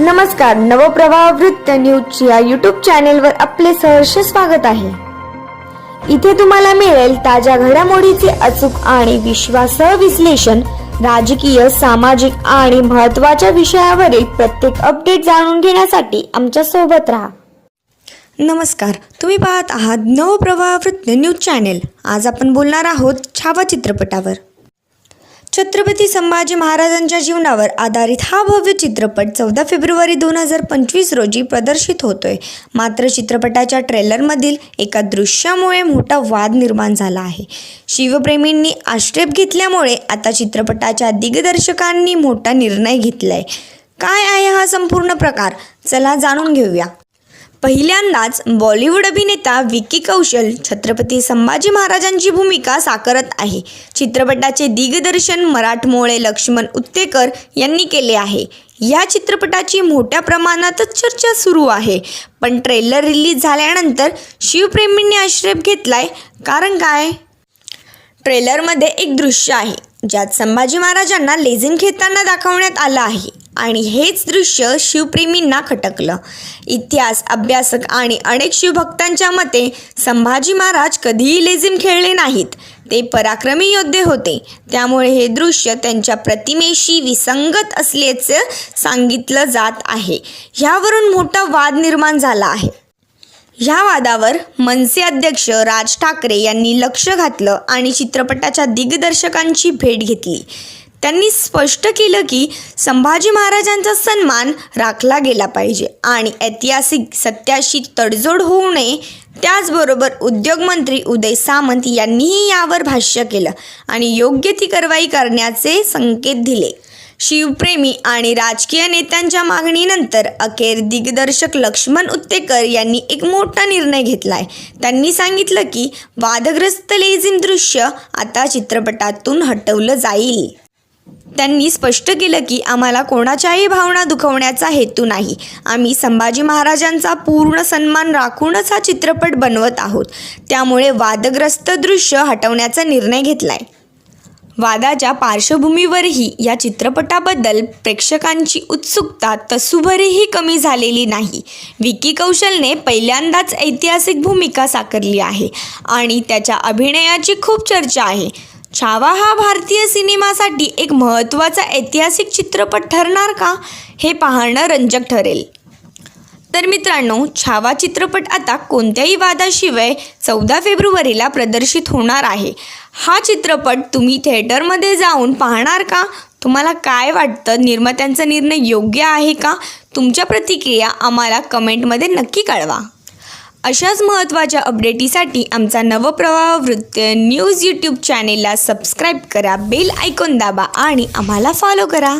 नमस्कार नवप्रवाह वृत्त न्यूज या युट्यूब चॅनेलवर आपले सहर्ष स्वागत आहे. इथे तुम्हाला मिळेल ताज्या घडामोडीचे अचूक आणि विश्वासह विश्लेषण राजकीय सामाजिक आणि महत्त्वाच्या विषयावरील प्रत्येक अपडेट जाणून घेण्यासाठी आमच्यासोबत राहा. नमस्कार तुम्ही पाहत आहात नवप्रवाह वृत्त न्यूज चॅनेल आज आपण बोलणार आहोत छावा चित्रपटावर. छत्रपती संभाजी महाराजांच्या जीवनावर आधारित हा भव्य चित्रपट चौदा फेब्रुवारी दोन हजार पंचवीस रोजी प्रदर्शित होतोय. मात्र चित्रपटाच्या ट्रेलरमधील एका दृश्यामुळे मोठा वाद निर्माण झाला आहे. शिवप्रेमींनी आक्षेप घेतल्यामुळे आता चित्रपटाच्या दिग्दर्शकांनी मोठा निर्णय घेतलाय. काय आहे हा संपूर्ण प्रकार? चला जाणून घेऊया. पहिल्यांदाच बॉलिवूड अभिनेता विकी कौशल छत्रपती संभाजी महाराजांची भूमिका साकारत आहे. चित्रपटाचे दिग्दर्शन मराठमोळे लक्ष्मण उत्तेकर यांनी केले आहे. या चित्रपटाची मोठ्या प्रमाणातच चर्चा सुरू आहे. पण ट्रेलर रिलीज झाल्यानंतर शिवप्रेमींनी आक्षेप घेतलाय. कारण काय? ट्रेलरमध्ये एक दृश्य आहे ज्यात संभाजी महाराजांना लेझिम खेळताना दाखवण्यात आलं आहे. आणि हेच दृश्य शिवप्रेमींना खटकलं. इतिहास अभ्यासक आणि अनेक शिवभक्तांच्या मते संभाजी महाराज कधीही लेझिम खेळले नाहीत. ते पराक्रमी योद्धे होते. त्यामुळे हे दृश्य त्यांच्या प्रतिमेशी विसंगत असल्याचं सांगितलं जात आहे. ह्यावरून मोठा वाद निर्माण झाला आहे. ह्या वादावर मनसे अध्यक्ष राज ठाकरे यांनी लक्ष घातलं आणि चित्रपटाच्या दिग्दर्शकांची भेट घेतली. त्यांनी स्पष्ट केलं की संभाजी महाराजांचा सन्मान राखला गेला पाहिजे आणि ऐतिहासिक सत्याशी तडजोड होऊ नये. त्याचबरोबर उद्योगमंत्री उदय सामंत यांनीही यावर भाष्य केलं आणि योग्य ती कारवाई करण्याचे संकेत दिले. शिवप्रेमी आणि राजकीय नेत्यांच्या मागणीनंतर अखेर दिग्दर्शक लक्ष्मण उत्तेकर यांनी एक मोठा निर्णय घेतलाय. त्यांनी सांगितलं की वादग्रस्त लेझिम दृश्य आता चित्रपटातून हटवलं जाईल. त्यांनी स्पष्ट केलं की आम्हाला कोणाच्याही भावना दुखवण्याचा हेतू नाही. आम्ही संभाजी महाराजांचा पूर्ण सन्मान राखूनच हा चित्रपट बनवत आहोत. त्यामुळे वादग्रस्त दृश्य हटवण्याचा निर्णय घेतलाय. वादाच्या पार्श्वभूमीवरही या चित्रपटाबद्दल प्रेक्षकांची उत्सुकता तसूभरीही कमी झालेली नाही. विकी कौशलने पहिल्यांदाच ऐतिहासिक भूमिका साकारली आहे आणि त्याच्या अभिनयाची खूप चर्चा आहे. छावा हा भारतीय सिनेमासाठी एक महत्त्वाचा ऐतिहासिक चित्रपट ठरणार का? हे पाहणं रंजक ठरेल. तर मित्रांनो छावा चित्रपट आता कोणत्याही वादाशिवाय चौदा फेब्रुवारीला प्रदर्शित होणार आहे. हा चित्रपट तुम्ही थिएटरमध्ये जाऊन पाहणार का? तुम्हाला काय वाटतं? निर्मात्यांचा निर्णय योग्य आहे का? तुमच्या प्रतिक्रिया आम्हाला कमेंटमध्ये नक्की कळवा. अशाच महत्त्वाच्या अपडेटीसाठी आमचा नवप्रवाह वृत्त न्यूज यूट्यूब चॅनेलला सबस्क्राईब करा बेल आयकॉन दाबा आणि आम्हाला फॉलो करा.